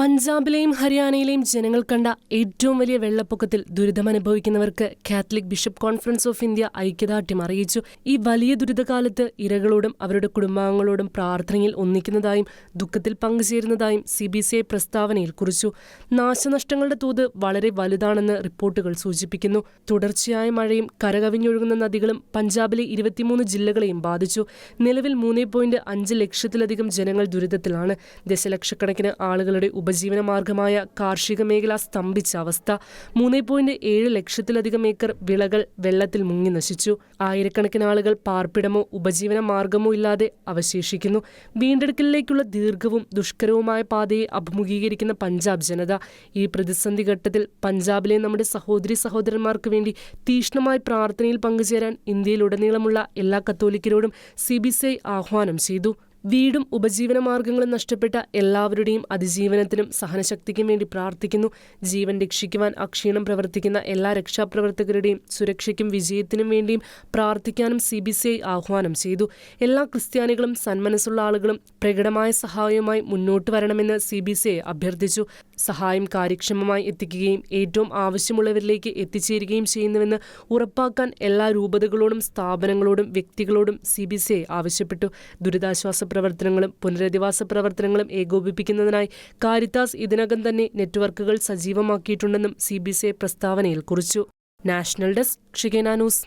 പഞ്ചാബിലെയും ഹരിയാനയിലെയും ജനങ്ങൾ കണ്ട ഏറ്റവും വലിയ വെള്ളപ്പൊക്കത്തിൽ ദുരിതമനുഭവിക്കുന്നവർക്ക് Catholic bishop conference of India ഐക്യദാർഢ്യം അറിയിച്ചു. ഈ വലിയ ദുരിതകാലത്ത് ഇരകളോടും അവരുടെ കുടുംബാംഗങ്ങളോടും പ്രാർത്ഥനയിൽ ഒന്നിക്കുന്നതായും ദുഃഖത്തിൽ പങ്കുചേരുന്നതായും സി ബി സി ഐ പ്രസ്താവനയിൽ കുറിച്ചു. നാശനഷ്ടങ്ങളുടെ തോത് വളരെ വലുതാണെന്ന് റിപ്പോർട്ടുകൾ സൂചിപ്പിക്കുന്നു. തുടർച്ചയായ മഴയും കരകവിഞ്ഞൊഴുകുന്ന നദികളും പഞ്ചാബിലെ ഇരുപത്തിമൂന്ന് ജില്ലകളെയും ബാധിച്ചു. നിലവിൽ മൂന്ന് പോയിന്റ് അഞ്ച് ലക്ഷത്തിലധികം ജനങ്ങൾ ദുരിതത്തിലാണ്. ദശലക്ഷക്കണക്കിന് ആളുകളുടെ ഉപജീവന മാർഗമായ കാർഷിക മേഖല സ്തംഭിച്ച അവസ്ഥ മൂന്ന് പോയിന്റ് ഏഴ് ലക്ഷത്തിലധികം ഏക്കർ വിളകൾ വെള്ളത്തിൽ മുങ്ങി നശിച്ചു. ആയിരക്കണക്കിന് ആളുകൾ പാർപ്പിടമോ ഉപജീവന മാർഗമോ ഇല്ലാതെ അവശേഷിക്കുന്നു. വീണ്ടെടുക്കലിലേക്കുള്ള ദീർഘവും ദുഷ്കരവുമായ പാതയെ അഭിമുഖീകരിക്കുന്ന പഞ്ചാബ് ജനത ഈ പ്രതിസന്ധി ഘട്ടത്തിൽ പഞ്ചാബിലെ നമ്മുടെ സഹോദരി സഹോദരന്മാർക്ക് വേണ്ടി തീഷ്ണമായ പ്രാർത്ഥനയിൽ പങ്കുചേരാൻ ഇന്ത്യയിലുടനീളമുള്ള എല്ലാ കത്തോലിക്കരോടും സി ബി സി ഐ ആഹ്വാനം ചെയ്തു. വീടും ഉപജീവന മാർഗങ്ങളും നഷ്ടപ്പെട്ട എല്ലാവരുടെയും അതിജീവനത്തിനും സഹനശക്തിക്കും വേണ്ടി പ്രാർത്ഥിക്കുന്നു. ജീവൻ രക്ഷിക്കുവാൻ അക്ഷീണം പ്രവർത്തിക്കുന്ന എല്ലാ രക്ഷാപ്രവർത്തകരുടെയും സുരക്ഷയ്ക്കും വിജയത്തിനും വേണ്ടിയും പ്രാർത്ഥിക്കാനും സി ബി സി ഐ ആഹ്വാനം ചെയ്തു. എല്ലാ ക്രിസ്ത്യാനികളും സന്മനസ്സുള്ള ആളുകളും പ്രകടമായ സഹായവുമായി മുന്നോട്ട് വരണമെന്ന് സി ബി സി ഐ അഭ്യർത്ഥിച്ചു. സഹായം കാര്യക്ഷമമായി എത്തിക്കുകയും ഏറ്റവും ആവശ്യമുള്ളവരിലേക്ക് എത്തിച്ചേരുകയും ചെയ്യുന്നുവെന്ന് ഉറപ്പാക്കാൻ എല്ലാ രൂപതകളോടും സ്ഥാപനങ്ങളോടും വ്യക്തികളോടും സി ബി സി ഐ ആവശ്യപ്പെട്ടു. ദുരിതാശ്വാസ പ്രവർത്തനങ്ങളും പുനരധിവാസ പ്രവർത്തനങ്ങളും ഏകോപിപ്പിക്കുന്നതിനായി കാരിത്താസ് ഇതിനകം തന്നെ നെറ്റ്വർക്കുകൾ സജീവമാക്കിയിട്ടുണ്ടെന്നും സി ബി സി ഐ പ്രസ്താവനയിൽ കുറിച്ചു. നാഷണൽ ഡെസ്ക് ഷിഗേന ന്യൂസ്.